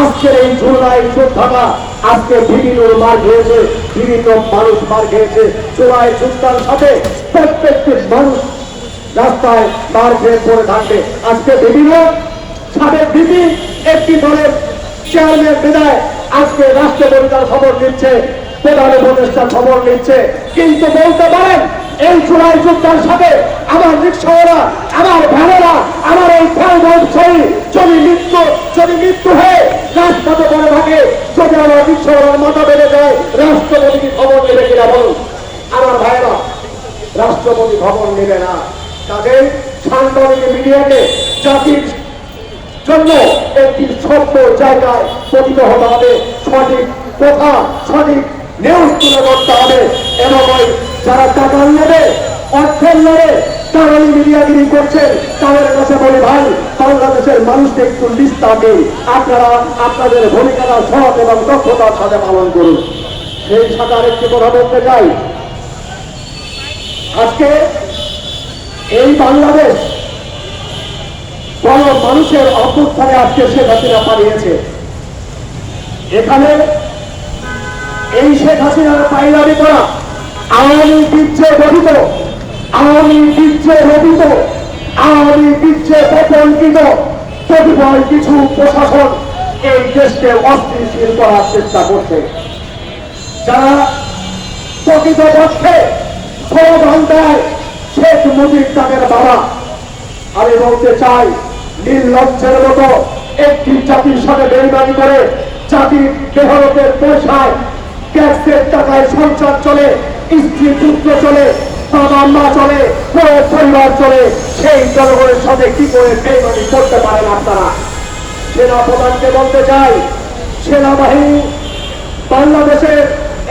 আজকের এই জুলাই যোদ্ধাটা আজকে বিভিন্ন মার খেয়েছে বিভিন্ন মানুষ মার খেয়েছে। জুলাই যোদ্ধার সাথে প্রত্যেকটি মানুষ রাস্তায় মার খেয়ে পড়ে থাকবে। আজকে বিভিন্ন সাবেক বিপি একটি দলের চেয়ারম্যান বিদায়। আজকে রাষ্ট্রপতি তার খবর নিচ্ছে, প্রধান উপদেষ্টার খবর নিচ্ছে। কিন্তু বলতে পারেন, এই চূড়াই যোদ্ধার সাথে আমার রিক্সাওয়ালা, আমার ভ্যানেরা আমার এই ফেলবই যদি মৃত্যু যদি মৃত্যু হয়ে, রাজপথে পড়ে থাকে যদি আমার রিক্সাওয়ালার মাথা বেড়ে যায় রাষ্ট্রপতিকে খবর নেবে কিনা বলুন? আমার ভাইরা রাষ্ট্রপতি খবর নেবে না। তাদের সাংবাদিক মিডিয়াকে জাতির জন্য একটি সভ্য জায়গায় পতিত হতে হবে। সঠিক কথা, সঠিক নিউজ তুলে ধরতে হবে। এবং যারা টাকা নেবে, অর্থের মিডিয়াগিরি করছেন তাদের কাছে বলি ভাই, বাংলাদেশের মানুষকে একটু লিস্তা দিন আপনারা আপনাদের ভূমিকাটা সৎ এবং দক্ষতার সাথে পালন করুন। সেই সাথে আরেকটি কথা বলতে চাই। আজকে এই বাংলাদেশ বড় মানুষের অভ্যুত্থানে আজকে শেখ হাসিনা পালিয়েছে। এখানে এই শেখ হাসিনার পাইলামি করা আওয়ামী বীর্যে গঠিত আওয়ামী বীর্যে রবিত আওয়ামী বীর্যে প্রকল্পিত কতিপয় কিছু প্রশাসন এই দেশকে অস্থিতিশীল করার চেষ্টা করছে, যারা প্রকৃতপক্ষে সমাধান দেয় শেখ মুজিব তাদের বাবা, আমি বলতে চাই, নির্লজ্জের মতো একটি জাতির সাথে বেইমানি করে জাতির বেহরতের পয়সায় ট্যাক্সের টাকায় সংসার চলে স্ত্রী পুত্র চলে বাবা মা চলে পরিবার চলে, সেই জনগণের সাথে কি করে বেইমানি করতে পারেন আপনারা? সেনা প্রধানকে বলতে চাই, সেনাবাহিনী বাংলাদেশের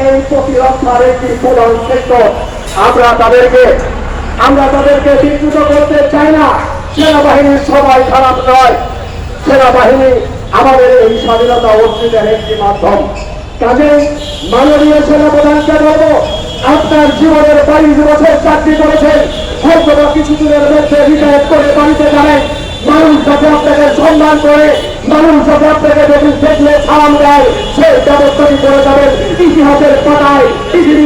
এই প্রতিরক্ষার একটি প্রধান সেক্টর। আমরা তাদেরকে আমরা তাদেরকে বিদ্যুত করতে চাই না, সেনাবাহিনীর সবাই খারাপ নয়। সেনাবাহিনী আমাদের এই স্বাধীনতা অর্জিতের একটি মাধ্যম। কাজে মাননীয় সেনাপ্রধানকে বলব আপনার জীবনের বাইশ বছর চাকরি করেছেন হয়তো বা কিছুদিনের মধ্যে রিটায়ার করে বাড়িতে যাবেন মানুষ যাতে আপনাকে সম্মান করে, মানুষ যাতে আপনাকে দেখলে সালাম দেয়, সেই ব্যবস্থাটি করে যাবেন। ইতিহাসের পাতায়